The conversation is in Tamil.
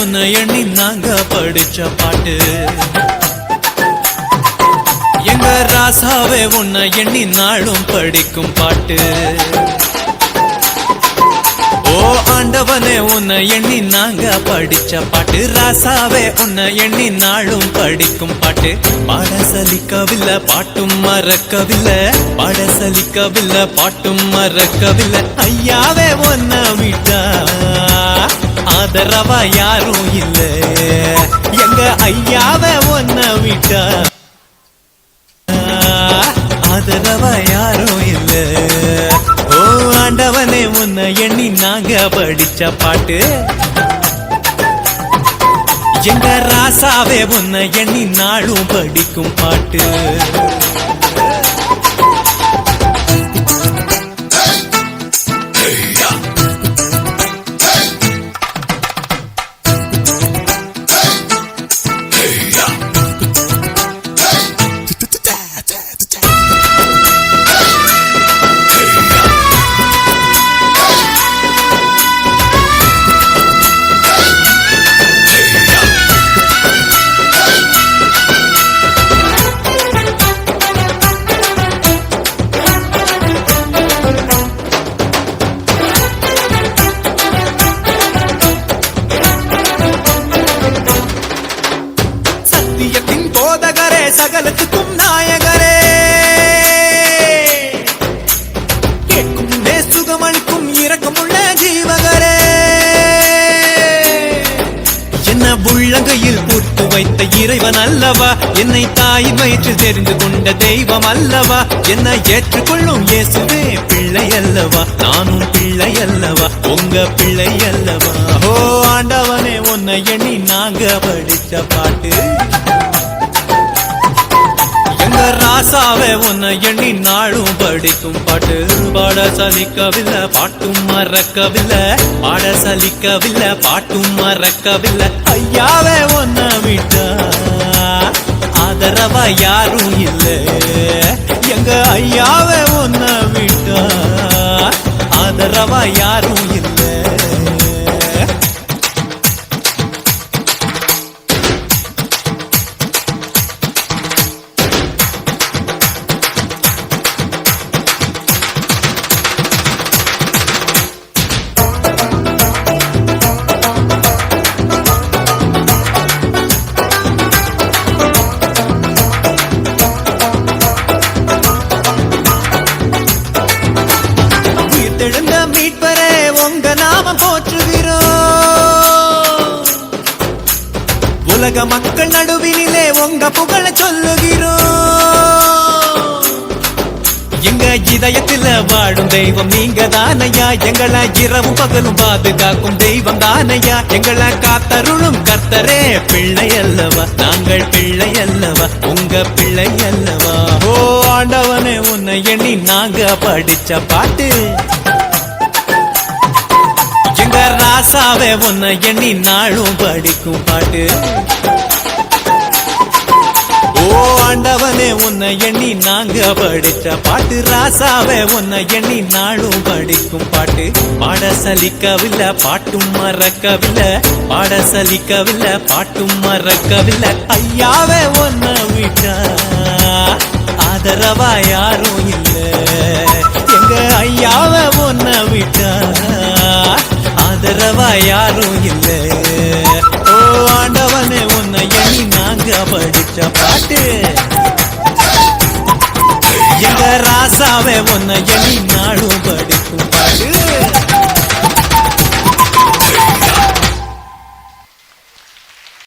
உன்னை எண்ணி நாங்க படிச்ச பாட்டு. எங்க ராசாவே உன்னை எண்ணி நாளும் படிக்கும் பாட்டு. ஓ ஆண்டவனே உன்னை எண்ணி நாங்க படிச்ச பாட்டு. ராசாவே உன்னை எண்ணி நாளும் படிக்கும் பாட்டு. பாட சலிக்கவில்லை பாட்டும் மறக்கவில்லை. பாட சலிக்கவில்லை பாட்டும் மறக்கவில்லை. ஐயாவே ஒன்ன விட்டா ஆதரவா யாரும் இல்ல. எங்க ஐயாவ ஒன்ன விட்டா. ஆதரவா யாரும் இல்ல. ஓ ஆண்டவனே உன்னை எண்ணி நாங்க படிச்ச பாட்டு. எங்க ராசாவே உன்னை எண்ணி நாளும் படிக்கும் பாட்டு. வைத்த இறைவன் அல்லவா? என்னை தாயின் வயிற்றில் தெரிந்து கொண்ட தெய்வம் அல்லவா? என்னை ஏற்றுக்கொள்ளும் இயேசுவே பிள்ளை அல்லவா? நானும் பிள்ளை அல்லவா? உங்க பிள்ளை அல்லவா? ஓ ஆண்டவனே உன்னை எண்ணி நாங்க படிச்ச பாட்டு. ராசாவே உன்னை எண்ணி நாளும் படிக்கும் பாட்டு பாட சலிக்கவில்லை பாட்டும் மறக்கவில்லை பாட சலிக்கவில்லை பாட்டும் மறக்கவில்லை. ஐயாவே உன்னை விட்டா ஆதரவா யாரும் இல்லை. எங்க ஐயாவே உன்னை விட்டா ஆதரவா யாரும் இல்லை. உலக மக்கள் நடுவினிலே உங்க புகழ சொல்லுகிறோம். எங்க இதயத்துல வாழும் தெய்வம் நீங்க தானையா எங்களை இரவும் பகலும் பாதுகாக்கும் தெய்வம் தானையா? எங்களை காத்தருளும் கர்த்தரே பிள்ளை அல்லவா நாங்கள் பிள்ளை அல்லவா உங்க பிள்ளை அல்லவா ஓ ஆண்டவனே உன்னை எண்ணி நாங்க படிச்ச பாட்டு. ராசாவே உன்னை எண்ணி நாளும் படிக்கும் பாட்டு. ஓ ஆண்டவனே உன்னை எண்ணி நாங்க படிச்ச பாட்டு. ராசாவே உன்னை எண்ணி நாளும் படிக்கும் பாட்டு. பாட சலிக்கவில்லை பாட்டும் மறக்கவில்லை பாட சலிக்கவில்லை பாட்டும் மறக்கவில்லை. ஐயாவே உன்னை விட்டா ஆதரவா யாரும் இல்லை. எங்க ஐயாவே உன்னை விட்டா ஆதரவா யாரும் இல்ல. ஓ ஆண்டவனே உன்னை எண்ணி நாங்க படிச்ச பாட்டு. எங்க ராசாவே உன்னை எண்ணி நாளும் படிக்கும் பாட்டு.